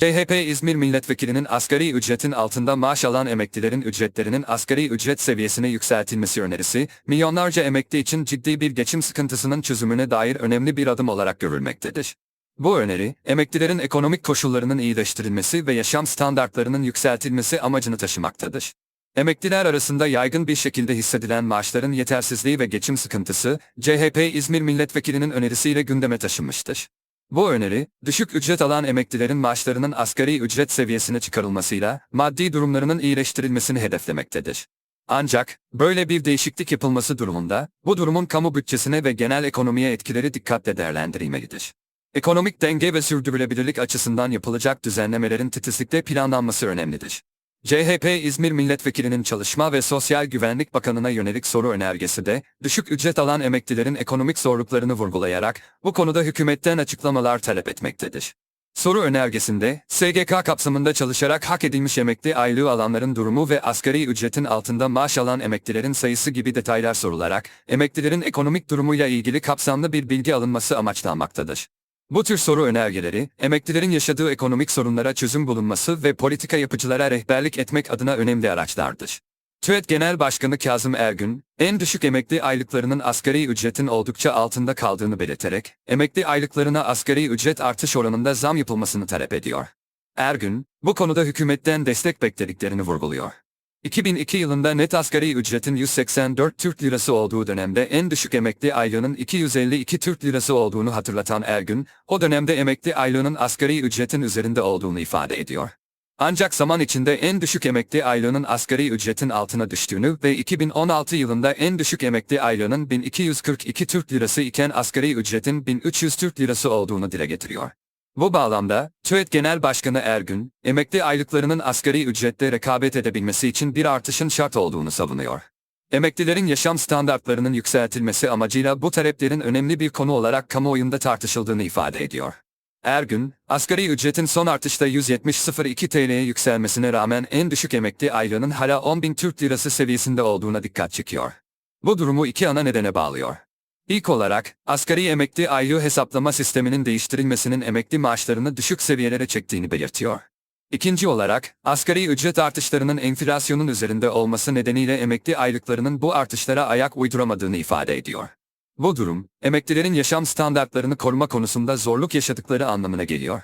CHP İzmir Milletvekilinin asgari ücretin altında maaş alan emeklilerin ücretlerinin asgari ücret seviyesine yükseltilmesi önerisi, milyonlarca emekli için ciddi bir geçim sıkıntısının çözümüne dair önemli bir adım olarak görülmektedir. Bu öneri, emeklilerin ekonomik koşullarının iyileştirilmesi ve yaşam standartlarının yükseltilmesi amacını taşımaktadır. Emekliler arasında yaygın bir şekilde hissedilen maaşların yetersizliği ve geçim sıkıntısı, CHP İzmir Milletvekilinin önerisiyle gündeme taşınmıştır. Bu öneri, düşük ücret alan emeklilerin maaşlarının asgari ücret seviyesine çıkarılmasıyla maddi durumlarının iyileştirilmesini hedeflemektedir. Ancak, böyle bir değişiklik yapılması durumunda, bu durumun kamu bütçesine ve genel ekonomiye etkileri dikkatle değerlendirilmelidir. Ekonomik denge ve sürdürülebilirlik açısından yapılacak düzenlemelerin titizlikle planlanması önemlidir. CHP İzmir Milletvekilinin Çalışma ve Sosyal Güvenlik Bakanı'na yönelik soru önergesi de, düşük ücret alan emeklilerin ekonomik zorluklarını vurgulayarak, bu konuda hükümetten açıklamalar talep etmektedir. Soru önergesinde, SGK kapsamında çalışarak hak edilmiş emekli aylığı alanların durumu ve asgari ücretin altında maaş alan emeklilerin sayısı gibi detaylar sorularak, emeklilerin ekonomik durumuyla ilgili kapsamlı bir bilgi alınması amaçlanmaktadır. Bu tür soru önergeleri, emeklilerin yaşadığı ekonomik sorunlara çözüm bulunması ve politika yapıcılara rehberlik etmek adına önemli araçlardır. TÜET Genel Başkanı Kazım Ergün, en düşük emekli aylıklarının asgari ücretin oldukça altında kaldığını belirterek, emekli aylıklarına asgari ücret artış oranında zam yapılmasını talep ediyor. Ergün, bu konuda hükümetten destek beklediklerini vurguluyor. 2002 yılında net asgari ücretin 184 Türk Lirası olduğu dönemde en düşük emekli aylığının 252 Türk Lirası olduğunu hatırlatan Ergün, o dönemde emekli aylığının asgari ücretin üzerinde olduğunu ifade ediyor. Ancak zaman içinde en düşük emekli aylığının asgari ücretin altına düştüğünü ve 2016 yılında en düşük emekli aylığının 1242 Türk Lirası iken asgari ücretin 1300 Türk Lirası olduğunu dile getiriyor. Bu bağlamda, TÜET Genel Başkanı Ergün, emekli aylıklarının asgari ücretle rekabet edebilmesi için bir artışın şart olduğunu savunuyor. Emeklilerin yaşam standartlarının yükseltilmesi amacıyla bu taleplerin önemli bir konu olarak kamuoyunda tartışıldığını ifade ediyor. Ergün, asgari ücretin son artışta 170.02 TL'ye yükselmesine rağmen en düşük emekli aylığının hala 10.000 Türk Lirası seviyesinde olduğuna dikkat çekiyor. Bu durumu iki ana nedene bağlıyor. İlk olarak, asgari emekli aylığı hesaplama sisteminin değiştirilmesinin emekli maaşlarını düşük seviyelere çektiğini belirtiyor. İkinci olarak, asgari ücret artışlarının enflasyonun üzerinde olması nedeniyle emekli aylıklarının bu artışlara ayak uyduramadığını ifade ediyor. Bu durum, emeklilerin yaşam standartlarını koruma konusunda zorluk yaşadıkları anlamına geliyor.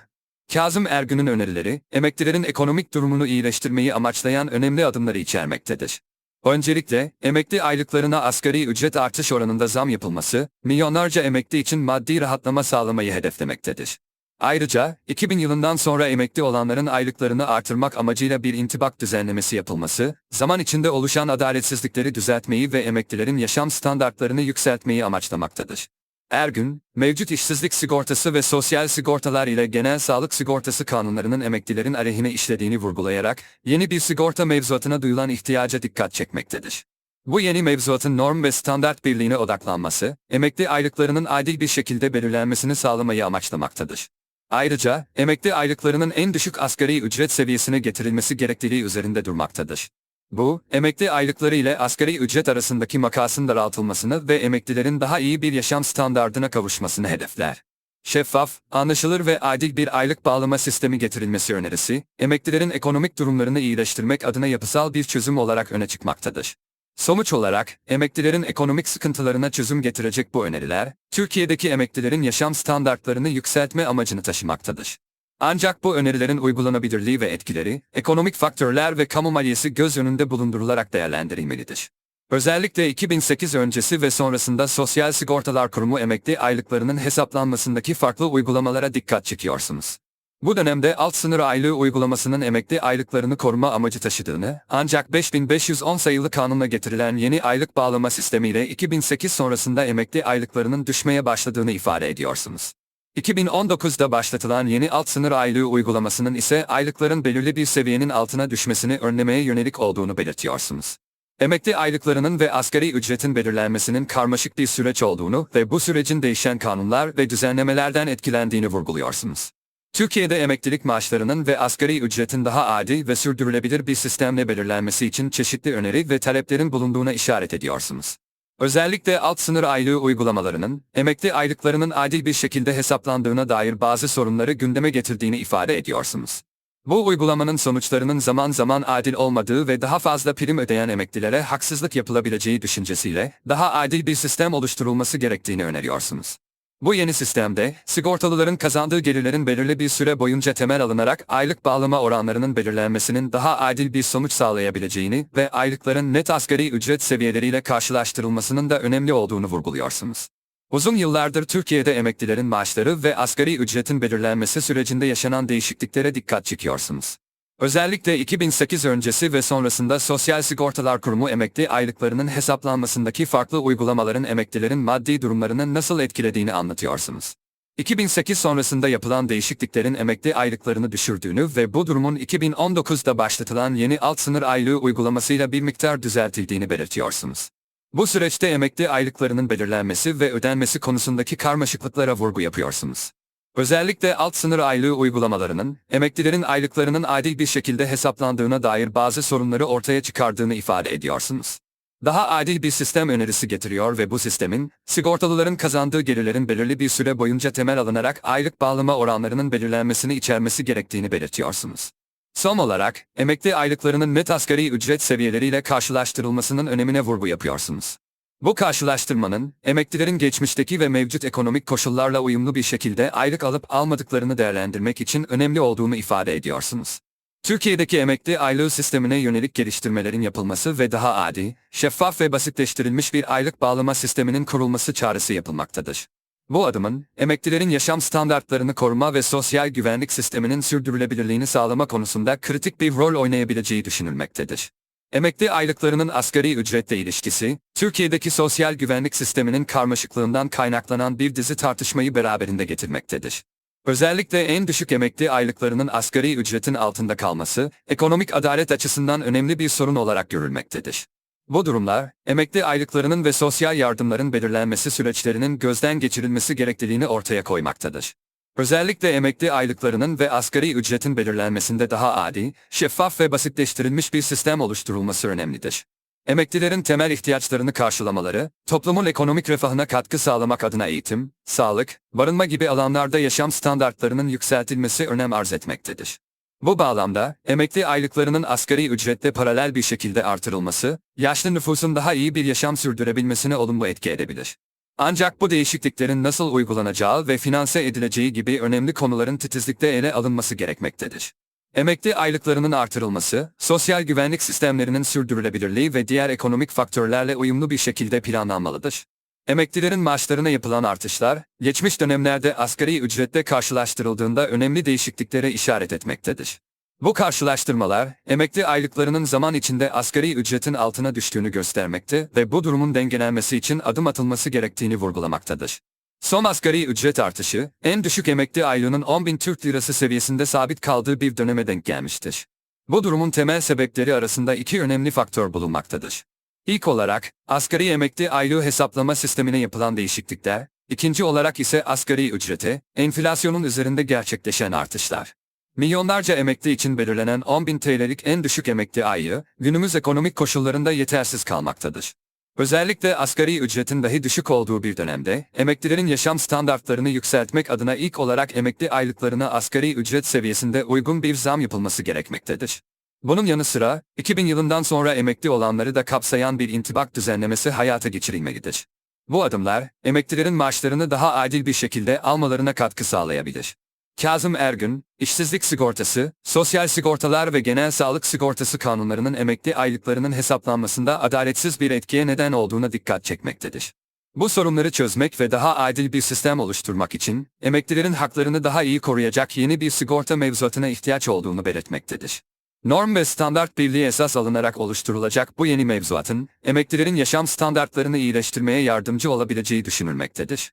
Kazım Ergün'ün önerileri, emeklilerin ekonomik durumunu iyileştirmeyi amaçlayan önemli adımları içermektedir. Öncelikle, emekli aylıklarına asgari ücret artış oranında zam yapılması, milyonlarca emekli için maddi rahatlama sağlamayı hedeflemektedir. Ayrıca, 2000 yılından sonra emekli olanların aylıklarını artırmak amacıyla bir intibak düzenlemesi yapılması, zaman içinde oluşan adaletsizlikleri düzeltmeyi ve emeklilerin yaşam standartlarını yükseltmeyi amaçlamaktadır. Ergün, mevcut işsizlik sigortası ve sosyal sigortalar ile genel sağlık sigortası kanunlarının emeklilerin aleyhine işlediğini vurgulayarak, yeni bir sigorta mevzuatına duyulan ihtiyaca dikkat çekmektedir. Bu yeni mevzuatın norm ve standart birliğine odaklanması, emekli aylıklarının adil bir şekilde belirlenmesini sağlamayı amaçlamaktadır. Ayrıca, emekli aylıklarının en düşük asgari ücret seviyesine getirilmesi gerekliliği üzerinde durmaktadır. Bu, emekli aylıkları ile asgari ücret arasındaki makasın daraltılmasını ve emeklilerin daha iyi bir yaşam standardına kavuşmasını hedefler. Şeffaf, anlaşılır ve adil bir aylık bağlama sistemi getirilmesi önerisi, emeklilerin ekonomik durumlarını iyileştirmek adına yapısal bir çözüm olarak öne çıkmaktadır. Sonuç olarak, emeklilerin ekonomik sıkıntılarına çözüm getirecek bu öneriler, Türkiye'deki emeklilerin yaşam standartlarını yükseltme amacını taşımaktadır. Ancak bu önerilerin uygulanabilirliği ve etkileri, ekonomik faktörler ve kamu maliyesi göz önünde bulundurularak değerlendirilmelidir. Özellikle 2008 öncesi ve sonrasında Sosyal Sigortalar Kurumu emekli aylıklarının hesaplanmasındaki farklı uygulamalara dikkat çekiyorsunuz. Bu dönemde alt sınır aylığı uygulamasının emekli aylıklarını koruma amacı taşıdığını, ancak 5510 sayılı kanunla getirilen yeni aylık bağlama sistemiyle 2008 sonrasında emekli aylıklarının düşmeye başladığını ifade ediyorsunuz. 2019'da başlatılan yeni alt sınır aylığı uygulamasının ise aylıkların belirli bir seviyenin altına düşmesini önlemeye yönelik olduğunu belirtiyorsunuz. Emekli aylıklarının ve asgari ücretin belirlenmesinin karmaşık bir süreç olduğunu ve bu sürecin değişen kanunlar ve düzenlemelerden etkilendiğini vurguluyorsunuz. Türkiye'de emeklilik maaşlarının ve asgari ücretin daha adil ve sürdürülebilir bir sistemle belirlenmesi için çeşitli öneri ve taleplerin bulunduğuna işaret ediyorsunuz. Özellikle alt sınır aylığı uygulamalarının, emekli aylıklarının adil bir şekilde hesaplandığına dair bazı sorunları gündeme getirdiğini ifade ediyorsunuz. Bu uygulamanın sonuçlarının zaman zaman adil olmadığı ve daha fazla prim ödeyen emeklilere haksızlık yapılabileceği düşüncesiyle daha adil bir sistem oluşturulması gerektiğini öneriyorsunuz. Bu yeni sistemde, sigortalıların kazandığı gelirlerin belirli bir süre boyunca temel alınarak aylık bağlama oranlarının belirlenmesinin daha adil bir sonuç sağlayabileceğini ve aylıkların net asgari ücret seviyeleriyle karşılaştırılmasının da önemli olduğunu vurguluyorsunuz. Uzun yıllardır Türkiye'de emeklilerin maaşları ve asgari ücretin belirlenmesi sürecinde yaşanan değişikliklere dikkat çekiyorsunuz. Özellikle 2008 öncesi ve sonrasında Sosyal Sigortalar Kurumu emekli aylıklarının hesaplanmasındaki farklı uygulamaların emeklilerin maddi durumlarını nasıl etkilediğini anlatıyorsunuz. 2008 sonrasında yapılan değişikliklerin emekli aylıklarını düşürdüğünü ve bu durumun 2019'da başlatılan yeni alt sınır aylığı uygulamasıyla bir miktar düzeltildiğini belirtiyorsunuz. Bu süreçte emekli aylıklarının belirlenmesi ve ödenmesi konusundaki karmaşıklıklara vurgu yapıyorsunuz. Özellikle alt sınır aylığı uygulamalarının, emeklilerin aylıklarının adil bir şekilde hesaplandığına dair bazı sorunları ortaya çıkardığını ifade ediyorsunuz. Daha adil bir sistem önerisi getiriyor ve bu sistemin, sigortalıların kazandığı gelirlerin belirli bir süre boyunca temel alınarak aylık bağlama oranlarının belirlenmesini içermesi gerektiğini belirtiyorsunuz. Son olarak, emekli aylıklarının net asgari ücret seviyeleriyle karşılaştırılmasının önemine vurgu yapıyorsunuz. Bu karşılaştırmanın, emeklilerin geçmişteki ve mevcut ekonomik koşullarla uyumlu bir şekilde aylık alıp almadıklarını değerlendirmek için önemli olduğunu ifade ediyorsunuz. Türkiye'deki emekli aylığı sistemine yönelik geliştirmelerin yapılması ve daha adi, şeffaf ve basitleştirilmiş bir aylık bağlama sisteminin kurulması çağrısı yapılmaktadır. Bu adımın, emeklilerin yaşam standartlarını koruma ve sosyal güvenlik sisteminin sürdürülebilirliğini sağlama konusunda kritik bir rol oynayabileceği düşünülmektedir. Emekli aylıklarının asgari ücretle ilişkisi, Türkiye'deki sosyal güvenlik sisteminin karmaşıklığından kaynaklanan bir dizi tartışmayı beraberinde getirmektedir. Özellikle en düşük emekli aylıklarının asgari ücretin altında kalması, ekonomik adalet açısından önemli bir sorun olarak görülmektedir. Bu durumlar, emekli aylıklarının ve sosyal yardımların belirlenmesi süreçlerinin gözden geçirilmesi gerekliliğini ortaya koymaktadır. Özellikle emekli aylıklarının ve asgari ücretin belirlenmesinde daha adi, şeffaf ve basitleştirilmiş bir sistem oluşturulması önemlidir. Emeklilerin temel ihtiyaçlarını karşılamaları, toplumun ekonomik refahına katkı sağlamak adına eğitim, sağlık, barınma gibi alanlarda yaşam standartlarının yükseltilmesi önem arz etmektedir. Bu bağlamda, emekli aylıklarının asgari ücretle paralel bir şekilde artırılması, yaşlı nüfusun daha iyi bir yaşam sürdürebilmesine olumlu etki edebilir. Ancak bu değişikliklerin nasıl uygulanacağı ve finanse edileceği gibi önemli konuların titizlikle ele alınması gerekmektedir. Emekli aylıklarının artırılması, sosyal güvenlik sistemlerinin sürdürülebilirliği ve diğer ekonomik faktörlerle uyumlu bir şekilde planlanmalıdır. Emeklilerin maaşlarına yapılan artışlar, geçmiş dönemlerde asgari ücretle karşılaştırıldığında önemli değişikliklere işaret etmektedir. Bu karşılaştırmalar, emekli aylıklarının zaman içinde asgari ücretin altına düştüğünü göstermekte ve bu durumun dengelenmesi için adım atılması gerektiğini vurgulamaktadır. Son asgari ücret artışı, en düşük emekli aylığının 10 bin Türk Lirası seviyesinde sabit kaldığı bir döneme denk gelmiştir. Bu durumun temel sebepleri arasında iki önemli faktör bulunmaktadır. İlk olarak, asgari emekli aylığı hesaplama sistemine yapılan değişiklikler, ikinci olarak ise asgari ücrete, enflasyonun üzerinde gerçekleşen artışlar. Milyonlarca emekli için belirlenen 10.000 TL'lik en düşük emekli ayı, günümüz ekonomik koşullarında yetersiz kalmaktadır. Özellikle asgari ücretin dahi düşük olduğu bir dönemde, emeklilerin yaşam standartlarını yükseltmek adına ilk olarak emekli aylıklarına asgari ücret seviyesinde uygun bir zam yapılması gerekmektedir. Bunun yanı sıra, 2000 yılından sonra emekli olanları da kapsayan bir intibak düzenlemesi hayata geçirilmelidir. Bu adımlar, emeklilerin maaşlarını daha adil bir şekilde almalarına katkı sağlayabilir. Kazım Ergün, işsizlik sigortası, sosyal sigortalar ve genel sağlık sigortası kanunlarının emekli aylıklarının hesaplanmasında adaletsiz bir etkiye neden olduğuna dikkat çekmektedir. Bu sorunları çözmek ve daha adil bir sistem oluşturmak için, emeklilerin haklarını daha iyi koruyacak yeni bir sigorta mevzuatına ihtiyaç olduğunu belirtmektedir. Norm ve standart birliği esas alınarak oluşturulacak bu yeni mevzuatın, emeklilerin yaşam standartlarını iyileştirmeye yardımcı olabileceği düşünülmektedir.